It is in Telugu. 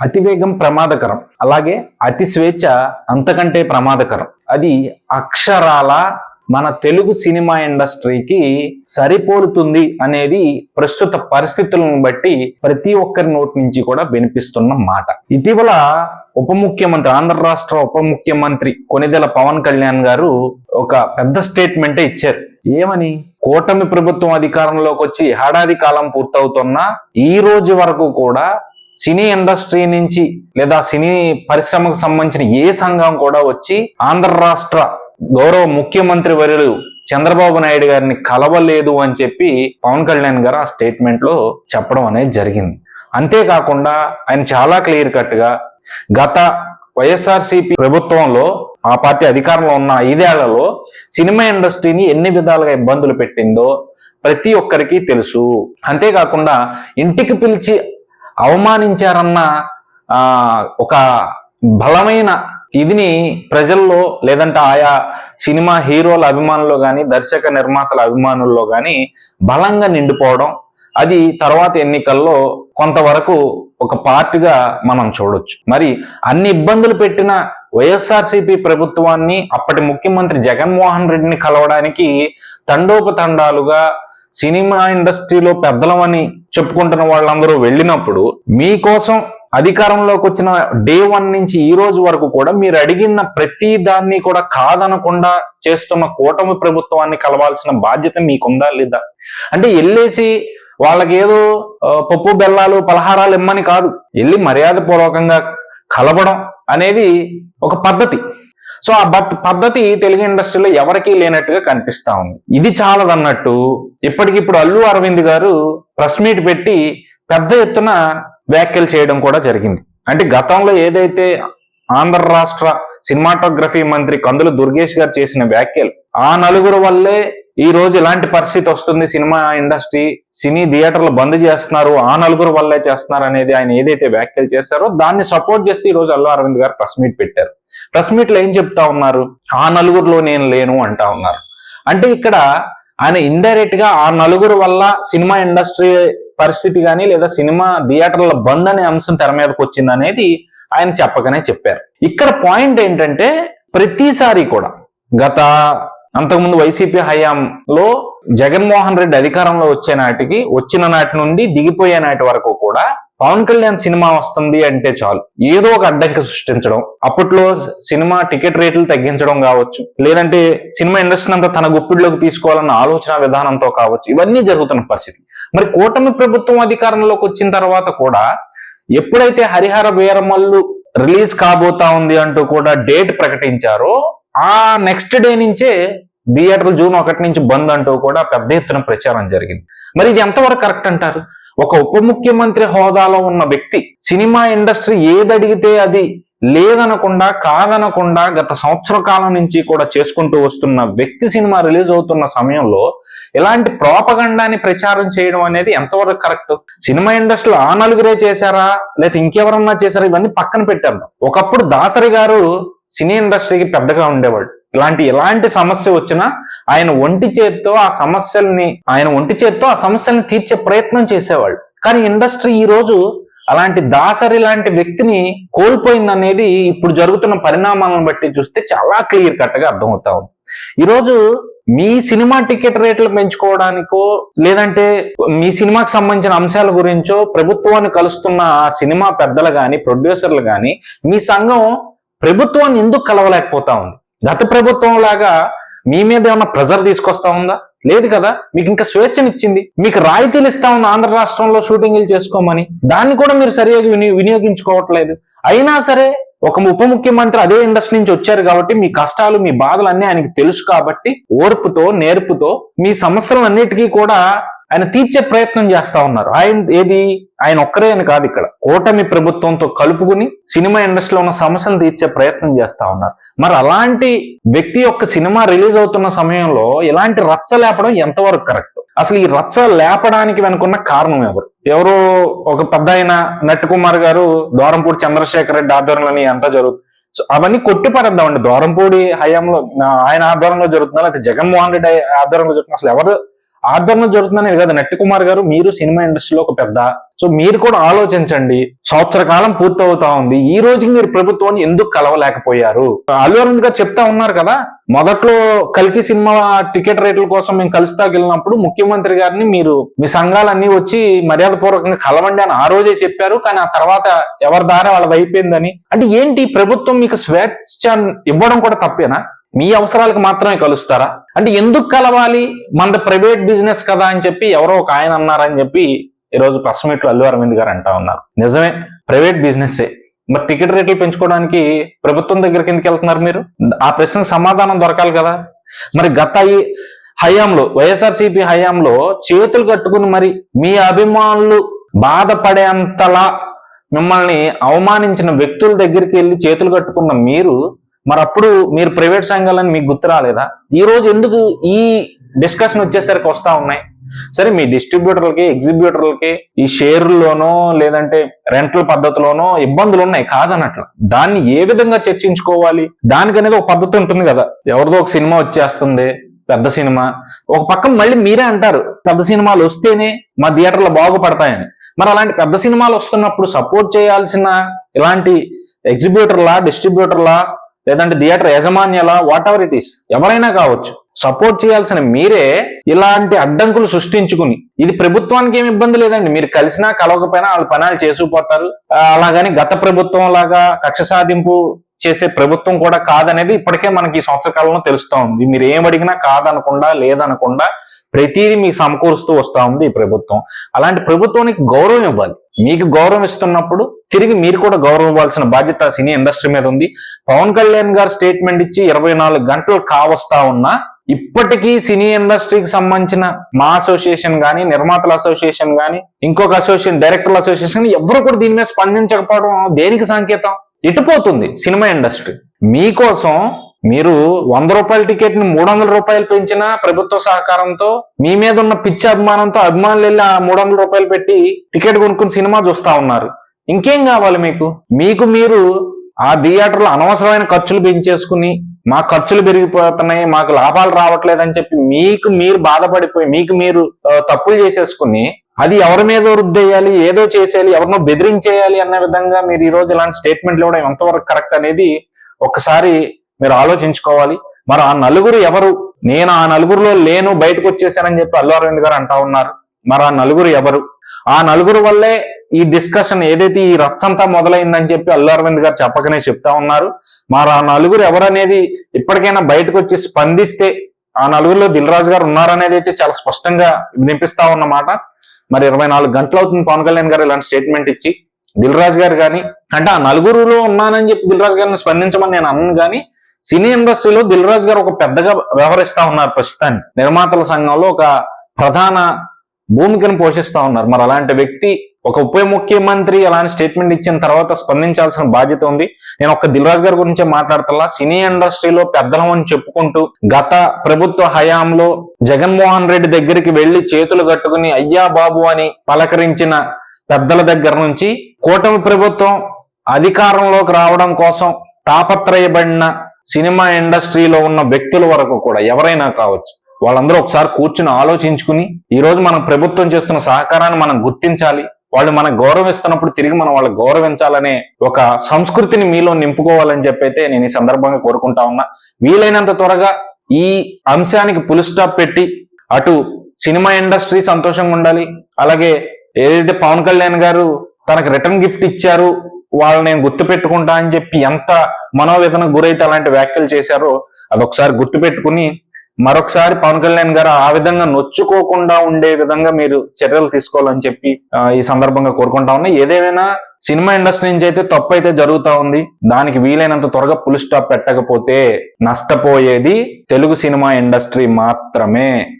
అతివేగం ప్రమాదకరం. అలాగే అతి స్వేచ్ఛ అంతకంటే ప్రమాదకరం. అది అక్షరాల మన తెలుగు సినిమా ఇండస్ట్రీకి సరిపోలుతుంది అనేది ప్రస్తుత పరిస్థితులను బట్టి ప్రతి ఒక్కరి నోటి నుంచి కూడా వినిపిస్తున్న మాట. ఇటీవల ఉప ముఖ్యమంత్రి ఆంధ్ర రాష్ట్ర ఉప ముఖ్యమంత్రి కొనిదెల పవన్ కళ్యాణ్ గారు ఒక పెద్ద స్టేట్మెంటే ఇచ్చారు. ఏమని? కూటమి ప్రభుత్వం అధికారంలోకి వచ్చి ఏడాది కాలం పూర్తవుతున్నా ఈ రోజు వరకు కూడా సినీ ఇండస్ట్రీ నుంచి లేదా సినీ పరిశ్రమకు సంబంధించిన ఏ సంఘం కూడా వచ్చి ఆంధ్ర రాష్ట్ర గౌరవ ముఖ్యమంత్రి వర్యులు చంద్రబాబు నాయుడు గారిని కలవలేదు అని చెప్పి పవన్ కళ్యాణ్ గారు ఆ స్టేట్మెంట్లో చెప్పడం అనేది జరిగింది. అంతేకాకుండా ఆయన చాలా క్లియర్ కట్గా గత వైఎస్ఆర్సీపీ ప్రభుత్వంలో ఆ పార్టీ అధికారంలో ఉన్న ఐదేళ్ళలో సినిమా ఇండస్ట్రీని ఎన్ని విధాలుగా ఇబ్బందులు పెట్టిందో ప్రతి ఒక్కరికి తెలుసు. అంతేకాకుండా ఇంటికి పిలిచి అవమానించారన్న ఒక బలమైన ఇదిని ప్రజల్లో లేదంటే ఆయా సినిమా హీరోల అభిమానుల్లో కానీ దర్శక నిర్మాతల అభిమానుల్లో కానీ బలంగా నిండిపోవడం అది తర్వాత ఎన్నికల్లో కొంతవరకు ఒక పార్టీగా మనం చూడొచ్చు. మరి అన్ని ఇబ్బందులు పెట్టిన వైఎస్ఆర్సీపీ ప్రభుత్వాన్ని అప్పటి ముఖ్యమంత్రి జగన్మోహన్ రెడ్డిని కలవడానికి తండోపతండాలుగా సినిమా ఇండస్ట్రీలో పెద్దలమని చెప్పుకుంటున్న వాళ్ళందరూ వెళ్ళినప్పుడు మీకోసం అధికారంలోకి వచ్చిన డే వన్ నుంచి ఈ రోజు వరకు కూడా మీరు అడిగిన ప్రతి దాన్ని కూడా కాదనకుండా చేస్తున్న కూటమి ప్రభుత్వాన్ని కలవాల్సిన బాధ్యత మీకుందా లేదా? అంటే వెళ్ళేసి వాళ్ళకి ఏదో పప్పు బెల్లాలు పలహారాలు ఇమ్మని కాదు. వెళ్ళి మర్యాద పూర్వకంగా కలవడం అనేది ఒక పద్ధతి. సో ఆ బట్ పద్ధతి తెలుగు ఇండస్ట్రీలో ఎవరికీ లేనట్టుగా కనిపిస్తా ఉంది. ఇది చాలదన్నట్టు ఇప్పటికిప్పుడు అల్లు అరవింద్ గారు ప్రెస్ మీట్ పెట్టి పెద్ద ఎత్తున వ్యాఖ్యలు చేయడం కూడా జరిగింది. అంటే గతంలో ఏదైతే ఆంధ్ర రాష్ట్ర సినిమాటోగ్రఫీ మంత్రి కందుల దుర్గేష్ గారు చేసిన వ్యాఖ్యలు ఆ నలుగురు వల్లే ఈ రోజు ఇలాంటి పరిస్థితి వస్తుంది సినిమా ఇండస్ట్రీ సినీ థియేటర్లు బంద్ చేస్తున్నారు ఆ నలుగురు వల్లే చేస్తున్నారు అనేది ఆయన ఏదైతే వ్యాఖ్యలు చేశారో దాన్ని సపోర్ట్ చేస్తూ ఈ రోజు అల్లు అరవింద్ గారు ప్రెస్ మీట్ పెట్టారు. ప్రెస్ మీట్లో ఏం చెప్తా ఉన్నారు? ఆ నలుగురిలో నేను లేను అంటా ఉన్నారు. అంటే ఇక్కడ ఆయన ఇండైరెక్ట్గా ఆ నలుగురు వల్ల సినిమా ఇండస్ట్రీ పరిస్థితి కానీ లేదా సినిమా థియేటర్ల బంద్ అనే అంశం తెర మీదకి వచ్చింది అనేది ఆయన చెప్పకనే చెప్పారు. ఇక్కడ పాయింట్ ఏంటంటే ప్రతిసారి కూడా గత అంతకుముందు వైసీపీ హయాంలో జగన్మోహన్ రెడ్డి అధికారంలో వచ్చే నాటికి వచ్చిన నాటి నుండి దిగిపోయే నాటి వరకు కూడా పవన్ కళ్యాణ్ సినిమా వస్తుంది అంటే చాలు. ఏదో ఒక అడ్డంకి సృష్టించడం అప్పట్లో సినిమా టికెట్ రేట్లు తగ్గించడం కావచ్చు లేదంటే సినిమా ఇండస్ట్రీ అంతా తన గుప్పిడిలోకి తీసుకోవాలన్న ఆలోచన విధానంతో కావచ్చు ఇవన్నీ జరుగుతున్న పరిస్థితి. మరి కూటమి ప్రభుత్వం అధికారంలోకి వచ్చిన తర్వాత కూడా ఎప్పుడైతే హరిహర వీరమల్లు రిలీజ్ కాబోతా ఉంది అంటూ కూడా డేట్ ప్రకటించారో ఆ నెక్స్ట్ డే నుంచే థియేటర్ జూన్ ఒకటి నుంచి బంద్ అంటూ కూడా పెద్ద ఎత్తున ప్రచారం జరిగింది. మరి ఇది ఎంతవరకు కరెక్ట్ అంటారు? ఒక ఉప ముఖ్యమంత్రి హోదాలో ఉన్న వ్యక్తి సినిమా ఇండస్ట్రీ ఏది అడిగితే అది లేదనకుండా కాదనకుండా గత సంవత్సర కాలం నుంచి కూడా చేసుకుంటూ వస్తున్న వ్యక్తి సినిమా రిలీజ్ అవుతున్న సమయంలో ఇలాంటి ప్రోపగండాని ప్రచారం చేయడం అనేది ఎంతవరకు కరెక్ట్ సినిమా ఇండస్ట్రీలో ఆ నలుగురే చేశారా? లేకపోతే ఇంకెవరన్నా చేశారా? ఇవన్నీ పక్కన పెట్టారు ఒకప్పుడు దాసరి గారు సినీ ఇండస్ట్రీకి పెద్దగా ఉండేవాడు. ఇలాంటి ఎలాంటి సమస్య వచ్చినా ఆయన ఒంటి చేత్తో ఆ సమస్యల్ని ఆయన ఒంటి చేత్తో ఆ సమస్యల్ని తీర్చే ప్రయత్నం చేసేవాళ్ళు. కానీ ఇండస్ట్రీ ఈ రోజు అలాంటి దాసరి లాంటి వ్యక్తిని కోల్పోయిందనేది ఇప్పుడు జరుగుతున్న పరిణామాలను బట్టి చూస్తే చాలా క్లియర్ కట్గా అర్థమవుతా ఉంది. ఈరోజు మీ సినిమా టికెట్ రేట్లు పెంచుకోవడానికో లేదంటే మీ సినిమాకి సంబంధించిన అంశాల గురించో ప్రభుత్వాన్ని కలుస్తున్న ఆ సినిమా పెద్దలు కానీ ప్రొడ్యూసర్లు కానీ మీ సంఘం ప్రభుత్వాన్ని ఎందుకు కలవలేకపోతా ఉంది? గత ప్రభుత్వం లాగా మీ మీద ఏమన్నా ప్రెజర్ తీసుకొస్తా ఉందా? లేదు కదా? మీకు ఇంకా స్వేచ్ఛనిచ్చింది. మీకు రాయితీలు ఇస్తా ఉంది ఆంధ్ర రాష్ట్రంలో షూటింగ్లు చేసుకోమని. దాన్ని కూడా మీరు సరిగా విని వినియోగించుకోవట్లేదు. అయినా సరే ఒక ఉప ముఖ్యమంత్రి అదే ఇండస్ట్రీ నుంచి వచ్చారు కాబట్టి మీ కష్టాలు మీ బాధలు అన్ని ఆయనకి తెలుసు కాబట్టి ఓర్పుతో నేర్పుతో మీ సమస్యలన్నిటికీ కూడా ఆయన తీర్చే ప్రయత్నం చేస్తా ఉన్నారు. ఆయన ఏది? ఆయన ఒక్కరే అని కాదు ఇక్కడ. కూటమి ప్రభుత్వంతో కలుపుకుని సినిమా ఇండస్ట్రీలో ఉన్న సమస్యలు తీర్చే ప్రయత్నం చేస్తా ఉన్నారు. మరి అలాంటి వ్యక్తి యొక్క సినిమా రిలీజ్ అవుతున్న సమయంలో ఇలాంటి రచ్చ లేపడం ఎంతవరకు కరెక్ట్? అసలు ఈ రచ్చ లేపడానికి వెనుకున్న కారణం ఎవరు? ఎవరు ఒక పెద్ద ఆయన నట్టుకుమార్ గారు దోరంపూడి చంద్రశేఖర్ రెడ్డి ఆధ్వర్యంలోని ఎంత జరుగుతుంది సో అవన్నీ కొట్టిపారేద్దామండి దూరంపూడి హయాంలో ఆయన ఆధ్వర్యంలో జరుగుతుందా? లేకపోతే జగన్మోహన్ రెడ్డి ఆధ్వర్యంలో జరుగుతుందా? అసలు ఎవరు ఆదరణ జరుగుతుందనేది కదా. నట్టి కుమార్ గారు మీరు సినిమా ఇండస్ట్రీలో ఒక పెద్ద. సో మీరు కూడా ఆలోచించండి. సంవత్సర కాలం పూర్తవుతా ఉంది. ఈ రోజుకి మీరు ప్రభుత్వాన్ని ఎందుకు కలవలేకపోయారు? అల్లు అరవింద్ గారు చెప్తా ఉన్నారు కదా మొదట్లో కల్కి సినిమా టికెట్ రేట్ల కోసం మేము కలుస్తా వెళ్ళినప్పుడు ముఖ్యమంత్రి గారిని మీరు మీ సంఘాలన్నీ వచ్చి మర్యాద పూర్వకంగా కలవండి అని ఆ రోజే చెప్పారు. కానీ ఆ తర్వాత ఎవరి దారి వాళ్ళది అయిపోయిందని అంటే ఏంటి? ప్రభుత్వం మీకు స్వేచ్ఛ ఇవ్వడం కూడా తప్పేనా? మీ అవసరాలకు మాత్రమే కలుస్తారా? అంటే ఎందుకు కలవాలి? మన ప్రైవేట్ బిజినెస్ కదా అని చెప్పి ఎవరో ఒక ఆయన అన్నారని చెప్పి ఈ రోజు ప్రెస్ మీట్ అల్లు అరవింద్ గారు అంటా ఉన్నారు. నిజమే ప్రైవేట్ బిజినెస్సే. మరి టికెట్ రేట్లు పెంచుకోవడానికి ప్రభుత్వం దగ్గరికి ఎందుకు వెళ్తున్నారు మీరు? ఆ ప్రశ్నకు సమాధానం దొరకాలి కదా. మరి గత ఈ హయాంలో వైఎస్ఆర్సీపీ హయాంలో చేతులు కట్టుకుని మరి మీ అభిమానులు బాధపడేంతలా మిమ్మల్ని అవమానించిన వ్యక్తుల దగ్గరికి వెళ్ళి చేతులు కట్టుకున్న మీరు మరి అప్పుడు మీరు ప్రైవేట్ సంఘాలని మీకు గుర్తు రాలేదా? ఈ రోజు ఎందుకు ఈ డిస్కషన్ వచ్చేసరికి వస్తా ఉన్నాయి? సరే మీ డిస్ట్రిబ్యూటర్లకి ఎగ్జిబ్యూటర్లకి ఈ షేర్లోనో లేదంటే రెంట్ల పద్ధతిలోనో ఇబ్బందులు ఉన్నాయి కాదన్నట్లు. దాన్ని ఏ విధంగా చర్చించుకోవాలి? దానికనేది ఒక పద్ధతి ఉంటుంది కదా. ఎవరిదో ఒక సినిమా వచ్చేస్తుంది పెద్ద సినిమా. ఒక పక్కన మళ్ళీ మీరే అంటారు పెద్ద సినిమాలు వస్తేనే మా థియేటర్లు బాగుపడతాయని. మరి అలాంటి పెద్ద సినిమాలు వస్తున్నప్పుడు సపోర్ట్ చేయాల్సిన ఇలాంటి ఎగ్జిబ్యూటర్లా డిస్ట్రిబ్యూటర్లా లేదంటే థియేటర్ యజమాన్యాలా వాట్ ఎవర్ ఇట్ ఈస్ ఎవరైనా కావచ్చు సపోర్ట్ చేయాల్సిన మీరే ఇలాంటి అడ్డంకులు సృష్టించుకుని ఇది ప్రభుత్వానికి ఏమి ఇబ్బంది లేదండి. మీరు కలిసినా కలవకపోయినా వాళ్ళు పనాలు చేసుకుపోతారు అలాగని గత ప్రభుత్వం లాగా కక్ష సాధింపు చేసే ప్రభుత్వం కూడా కాదనేది ఇప్పటికే మనకి ఈ సంవత్సర కాలంలో తెలుస్తా ఉంది. మీరు ఏం అడిగినా కాదనకుండా లేదనకుండా ప్రతిదీ మీకు సమకూరుస్తూ వస్తూ ఉంది ఈ ప్రభుత్వం. అలాంటి ప్రభుత్వానికి గౌరవం ఇవ్వాలి. మీకు గౌరవం ఇస్తున్నప్పుడు తిరిగి మీరు కూడా గౌరవం ఇవ్వాల్సిన బాధ్యత సినీ ఇండస్ట్రీ మీద ఉంది. పవన్ కళ్యాణ్ గారు స్టేట్మెంట్ ఇచ్చి ఇరవై నాలుగు గంటలు కావస్తా ఉన్నా ఇప్పటికీ సినీ ఇండస్ట్రీకి సంబంధించిన మా అసోసియేషన్ కానీ నిర్మాతల అసోసియేషన్ కానీ ఇంకొక అసోసియేషన్ డైరెక్టర్ల అసోసియేషన్ ఎవరు కూడా దీని మీద స్పందించకపోవడం దేనికి సంకేతం? ఇటుపోతుంది సినిమా ఇండస్ట్రీ. మీకోసం మీరు వంద రూపాయల టికెట్ని మూడు వందల రూపాయలు పెంచిన ప్రభుత్వ సహకారంతో మీ మీద ఉన్న పిచ్చి అభిమానంతో అభిమానులు వెళ్ళి ఆ మూడు వందల రూపాయలు పెట్టి టికెట్ కొనుక్కుని సినిమా చూస్తా ఉన్నారు. ఇంకేం కావాలి మీకు? మీకు మీరు ఆ థియేటర్లో అనవసరమైన ఖర్చులు పెంచేసుకుని మా ఖర్చులు పెరిగిపోతున్నాయి మాకు లాభాలు రావట్లేదని చెప్పి మీకు మీరు బాధపడిపోయి మీకు మీరు తప్పులు చేసేసుకుని అది ఎవరి మీద రుద్దేయాలి ఏదో చేసేయాలి ఎవరినో బెదిరించేయాలి అన్న విధంగా మీరు ఈ రోజు ఇలాంటి స్టేట్మెంట్లు ఇవ్వడం ఎంతవరకు కరెక్ట్ అనేది ఒకసారి మీరు ఆలోచించుకోవాలి. మరి ఆ నలుగురు ఎవరు? నేను ఆ నలుగురిలో లేను బయటకు వచ్చేసానని చెప్పి అల్లు అరవింద్ గారు అంటా ఉన్నారు. మరి ఆ నలుగురు ఎవరు? ఆ నలుగురు వల్లే ఈ డిస్కషన్ ఏదైతే ఈ రచ్చంతా మొదలైందని చెప్పి అల్లు అరవింద్ గారు చెప్పకనే చెప్తా ఉన్నారు. మరి ఆ నలుగురు ఎవరనేది ఇప్పటికైనా బయటకు వచ్చి స్పందిస్తే ఆ నలుగురిలో దిల్ రాజు గారు ఉన్నారనేది అయితే చాలా స్పష్టంగా వినిపిస్తా ఉన్నమాట మరి ఇరవై నాలుగు గంటలు అవుతుంది పవన్ కళ్యాణ్ గారు ఇలాంటి స్టేట్మెంట్ ఇచ్చి. దిల్ రాజు గారు కానీ అంటే ఆ నలుగురులో ఉన్నానని చెప్పి దిల్ రాజు గారిని స్పందించమని నేను అన్నాను కానీ సినీ ఇండస్ట్రీలో దిల్ రాజు గారు ఒక పెద్దగా వ్యవహరిస్తా ఉన్నారు ప్రస్తుతానికి. నిర్మాతల సంఘంలో ఒక ప్రధాన భూమికను పోషిస్తా ఉన్నారు. మరి అలాంటి వ్యక్తి ఒక ఉప ముఖ్యమంత్రి అలాంటి స్టేట్మెంట్ ఇచ్చిన తర్వాత స్పందించాల్సిన బాధ్యత ఉంది. నేను ఒక దిల్ రాజు గారి గురించే మాట్లాడుతున్నా సినీ ఇండస్ట్రీలో పెద్దలం అని చెప్పుకుంటూ గత ప్రభుత్వ హయాంలో జగన్మోహన్ రెడ్డి దగ్గరికి వెళ్ళి చేతులు కట్టుకుని అయ్యా బాబు అని పలకరించిన పెద్దల దగ్గర నుంచి కూటమి ప్రభుత్వం అధికారంలోకి రావడం కోసం తాపత్రయబడిన సినిమా ఇండస్ట్రీలో ఉన్న వ్యక్తుల వరకు కూడా ఎవరైనా కావచ్చు వాళ్ళందరూ ఒకసారి కూర్చుని ఆలోచించుకుని ఈ రోజు మనం ప్రభుత్వం చేస్తున్న సహకారాన్ని మనం గుర్తించాలి వాళ్ళు మనకు గౌరవిస్తున్నప్పుడు తిరిగి మనం వాళ్ళు గౌరవించాలనే ఒక సంస్కృతిని మీలో నింపుకోవాలని చెప్పైతే నేను ఈ సందర్భంగా కోరుకుంటా ఉన్నా. వీలైనంత త్వరగా ఈ అంశానికి పులి స్టాప్ పెట్టి అటు సినిమా ఇండస్ట్రీ సంతోషంగా ఉండాలి అలాగే ఏదైతే పవన్ కళ్యాణ్ గారు తనకు రిటర్న్ గిఫ్ట్ ఇచ్చారు వాళ్ళని నేను గుర్తు పెట్టుకుంటా అని చెప్పి ఎంత మనోవేదన గురైతే అలాంటి వ్యాఖ్యలు చేశారో అదొకసారి గుర్తుపెట్టుకుని మరొకసారి పవన్ కళ్యాణ్ గారు ఆ విధంగా నొచ్చుకోకుండా ఉండే విధంగా మీరు చర్యలు తీసుకోవాలని చెప్పి ఈ సందర్భంగా కోరుకుంటా ఉన్నా. ఏదేమైనా సినిమా ఇండస్ట్రీ నుంచి అయితే తప్పు అయితే జరుగుతా ఉంది. దానికి వీలైనంత త్వరగా పులి స్టాప్ పెట్టకపోతే నష్టపోయేది తెలుగు సినిమా ఇండస్ట్రీ మాత్రమే.